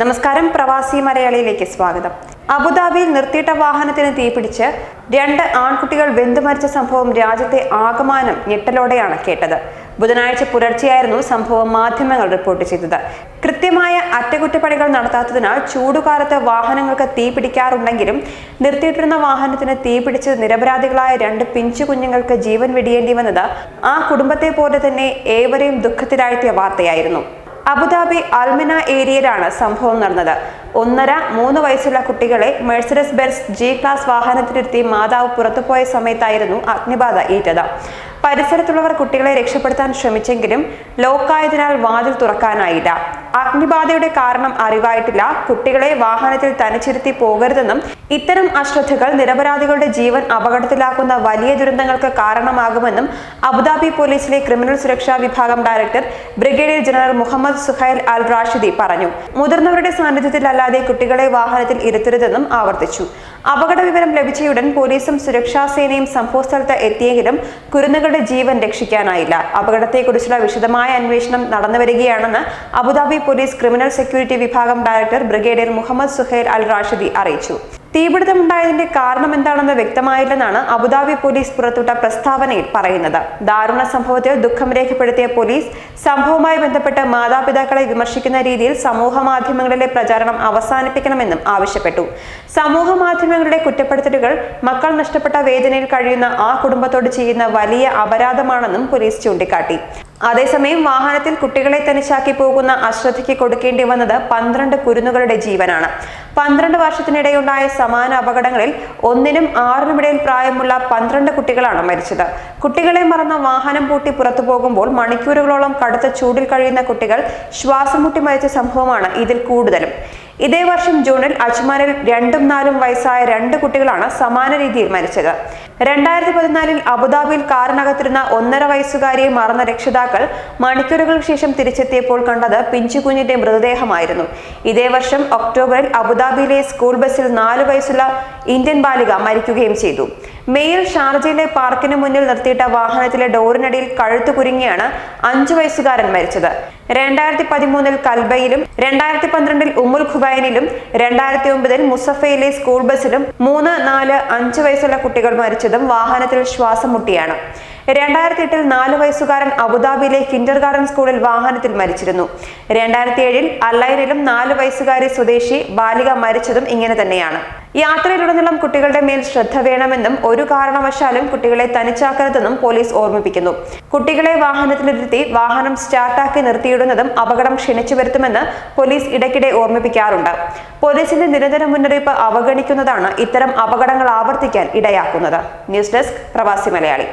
നമസ്കാരം പ്രവാസി മലയാളിയിലേക്ക് സ്വാഗതം. അബുദാബിയിൽ നിർത്തിയിട്ട വാഹനത്തിന് തീപിടിച്ച് രണ്ട് ആൺകുട്ടികൾ വെന്തുമരിച്ച സംഭവം രാജ്യത്തെ ആകമാനം ഞെട്ടലോടെയാണ് കേട്ടത്. ബുധനാഴ്ച പുലർച്ചെയായിരുന്നു സംഭവം മാധ്യമങ്ങൾ റിപ്പോർട്ട് ചെയ്തത്. കൃത്യമായ അറ്റകുറ്റപ്പണികൾ നടത്താത്തതിനാൽ ചൂടുകാലത്ത് വാഹനങ്ങൾക്ക് തീ പിടിക്കാറുണ്ടെങ്കിലും നിർത്തിയിട്ടിരുന്ന വാഹനത്തിന് തീ പിടിച്ച് നിരപരാധികളായ രണ്ട് പിഞ്ചു കുഞ്ഞുങ്ങൾക്ക് ജീവൻ വെടിയേണ്ടി വന്നത് ആ കുടുംബത്തെ പോലെ തന്നെ ഏവരെയും ദുഃഖത്തിലാഴ്ത്തിയ വാർത്തയായിരുന്നു. അബുദാബി അൽമിന ഏരിയയിലാണ് സംഭവം നടന്നത്. ഒന്നര മൂന്ന് വയസ്സുള്ള കുട്ടികളെ മെഴ്സിഡസ് ബെൻസ് ജി ക്ലാസ് വാഹനത്തിലിരുത്തി മാതാവ് പുറത്തുപോയ സമയത്തായിരുന്നു അഗ്നിബാധ ഏറ്റത്. പരിസരത്തുള്ളവർ കുട്ടികളെ രക്ഷപ്പെടുത്താൻ ശ്രമിച്ചെങ്കിലും ലോക്കായതിനാൽ വാതിൽ തുറക്കാനായില്ല. അഗ്നിബാധയുടെ കാരണം അറിവായിട്ടില്ല. കുട്ടികളെ വാഹനത്തിൽ തനിച്ചിരുത്തി പോകരുതെന്നും ഇത്തരം അശ്രദ്ധകൾ നിരപരാധികളുടെ ജീവൻ അപകടത്തിലാക്കുന്ന വലിയ ദുരന്തങ്ങൾക്ക് കാരണമാകുമെന്നും അബുദാബി പോലീസിലെ ക്രിമിനൽ സുരക്ഷാ വിഭാഗം director brigadier general Mohammed Suhail Al Rashidi പറഞ്ഞു. മുതിർന്നവരുടെ സാന്നിധ്യത്തിലല്ലാതെ കുട്ടികളെ വാഹനത്തിൽ ഇരുത്തരുതെന്നും ആവർത്തിച്ചു. അപകട വിവരം ലഭിച്ചയുടൻ പോലീസും സുരക്ഷാ സേനയും സംഭവസ്ഥലത്ത് എത്തിയെങ്കിലും കുരുന്നുകളുടെ ജീവൻ രക്ഷിക്കാനായില്ല. അപകടത്തെക്കുറിച്ചുള്ള വിശദമായ അന്വേഷണം നടന്നുവരികയാണെന്ന് Abu Dhabi police criminal security വിഭാഗം director brigadier Mohammed Suhail Al Rashidi അറിയിച്ചു. തീപിടുത്തമുണ്ടായതിന്റെ കാരണം എന്താണെന്ന് വ്യക്തമായില്ലെന്നാണ് അബുദാബി പോലീസ് പുറത്തുവിട്ട പ്രസ്താവനയിൽ പറയുന്നത്. ദാരുണ സംഭവത്തിൽ ദുഃഖം രേഖപ്പെടുത്തിയ പോലീസ് സംഭവവുമായി ബന്ധപ്പെട്ട് മാതാപിതാക്കളെ വിമർശിക്കുന്ന രീതിയിൽ സമൂഹ മാധ്യമങ്ങളിലെ പ്രചാരണം അവസാനിപ്പിക്കണമെന്നും ആവശ്യപ്പെട്ടു. സമൂഹ മാധ്യമങ്ങളുടെ കുറ്റപ്പെടുത്തലുകൾ മക്കൾ നഷ്ടപ്പെട്ട വേദനയിൽ കഴിയുന്ന ആ കുടുംബത്തോട് ചെയ്യുന്ന വലിയ അപരാധമാണെന്നും പോലീസ് ചൂണ്ടിക്കാട്ടി. അതേസമയം വാഹനത്തിൽ കുട്ടികളെ തനിച്ചാക്കി പോകുന്ന അശ്രദ്ധയ്ക്ക് കൊടുക്കേണ്ടി വന്നത് പന്ത്രണ്ട് കുരുന്നുകളുടെ ജീവനാണ്. പന്ത്രണ്ട് വർഷത്തിനിടെയുണ്ടായ സമാന അപകടങ്ങളിൽ ഒന്നിനും ആറിനുമിടയിൽ പ്രായമുള്ള പന്ത്രണ്ട് കുട്ടികളാണ് മരിച്ചത്. കുട്ടികളെ മറന്ന വാഹനം പൂട്ടി പുറത്തു പോകുമ്പോൾ മണിക്കൂറുകളോളം കടുത്ത ചൂടിൽ കഴിയുന്ന കുട്ടികൾ ശ്വാസം മുട്ടി മരിച്ച സംഭവമാണ് ഇതിൽ കൂടുതലും. ഇതേ വർഷം ജൂണിൽ അജ്മാനിൽ രണ്ടും നാലും വയസ്സായ രണ്ട് കുട്ടികളാണ് സമാന രീതിയിൽ മരിച്ചത്. രണ്ടായിരത്തി പതിനാലിൽ അബുദാബിയിൽ കാറിനകത്തിരുന്ന ഒന്നര വയസ്സുകാരിയെ മറന്ന രക്ഷിതാക്കൾ മണിക്കൂറുകൾക്ക് ശേഷം തിരിച്ചെത്തിയപ്പോൾ കണ്ടത് പിഞ്ചുകുഞ്ഞിന്റെ മൃതദേഹമായിരുന്നു. ഇതേ വർഷം ഒക്ടോബറിൽ അബുദാബിയിലെ സ്കൂൾ ബസ്സിൽ നാല് വയസ്സുള്ള ഇന്ത്യൻ ബാലിക മരിക്കുകയും ചെയ്തു. മെയിൽ ഷാർജയിലെ പാർക്കിന് മുന്നിൽ നിർത്തിയിട്ട വാഹനത്തിലെ ഡോറിനടിയിൽ കഴുത്തു കുരുങ്ങിയാണ് അഞ്ചു വയസ്സുകാരൻ മരിച്ചത്. രണ്ടായിരത്തി പതിമൂന്നിൽ കൽബയിലും രണ്ടായിരത്തി പന്ത്രണ്ടിൽ ഉമുൽ ഖുബൈനിലും രണ്ടായിരത്തി ഒമ്പതിൽ മുസഫയിലെ സ്കൂൾ ബസ്സിലും മൂന്ന് നാല് അഞ്ച് വയസ്സുള്ള കുട്ടികൾ മരിച്ചതും വാഹനത്തിൽ ശ്വാസം മുട്ടിയാണ്. രണ്ടായിരത്തി എട്ടിൽ നാല് വയസ്സുകാരൻ അബുദാബിയിലെ കിൻഡർ ഗാർഡൻ സ്കൂളിൽ വാഹനത്തിൽ മരിച്ചിരുന്നു. രണ്ടായിരത്തി ഏഴിൽ അല്ലൈനിലും നാല് വയസ്സുകാരി സ്വദേശി ബാലിക മരിച്ചതും ഇങ്ങനെ തന്നെയാണ്. യാത്രയിലുടനീളം കുട്ടികളുടെ മേൽ ശ്രദ്ധ വേണമെന്നും ഒരു കാരണവശാലും കുട്ടികളെ തനിച്ചാക്കരുതെന്നും പോലീസ് ഓർമ്മിപ്പിക്കുന്നു. കുട്ടികളെ വാഹനത്തിലിരുത്തി വാഹനം സ്റ്റാർട്ടാക്കി നിർത്തിയിടുന്നതും അപകടം ക്ഷണിച്ചു വരുത്തുമെന്ന് പോലീസ് ഇടയ്ക്കിടെ ഓർമ്മിപ്പിക്കാറുണ്ട്. പോലീസിന്റെ നിരന്തര മുന്നറിയിപ്പ് അവഗണിക്കുന്നതാണ് ഇത്തരം അപകടങ്ങൾ ആവർത്തിക്കാൻ ഇടയാക്കുന്നത്. ന്യൂസ് ഡെസ്ക് പ്രവാസി മലയാളി.